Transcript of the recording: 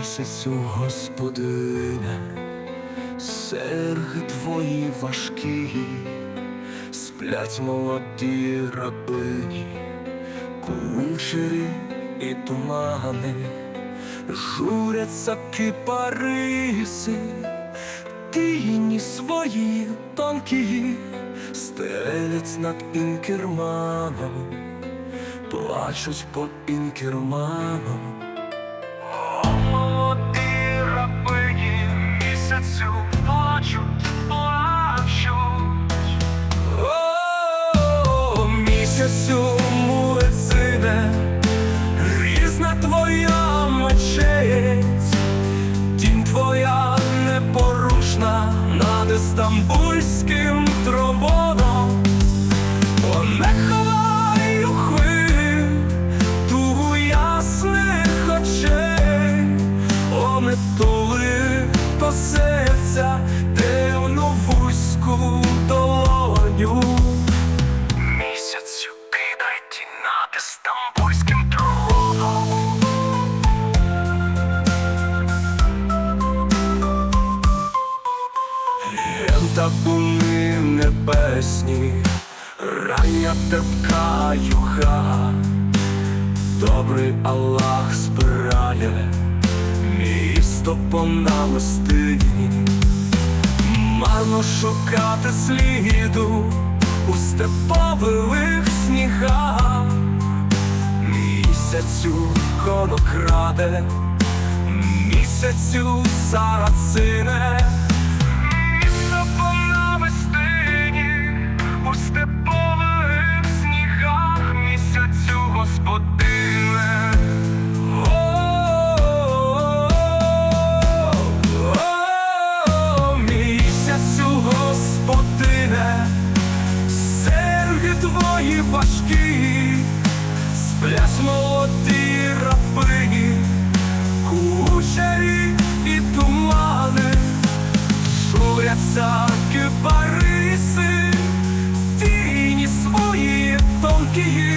Місяцю, Господине, серги твої важкі, сплять молоді рабині, кучері і тумани, журяться кипариси, тіні свої тонкі, стелять над інкерманом, плачуть по інкерманом. Місяцю над Істамбульським троном. Гентабуни небесні, рання терпка юга, добрий Аллах збирає місто по намистині, марно шукати сліду місяцю конокраде, місяцю сарацине. Місто по навестині, у степових снігах місяцю господине. Місяцю господине, серги твої важкі, give you.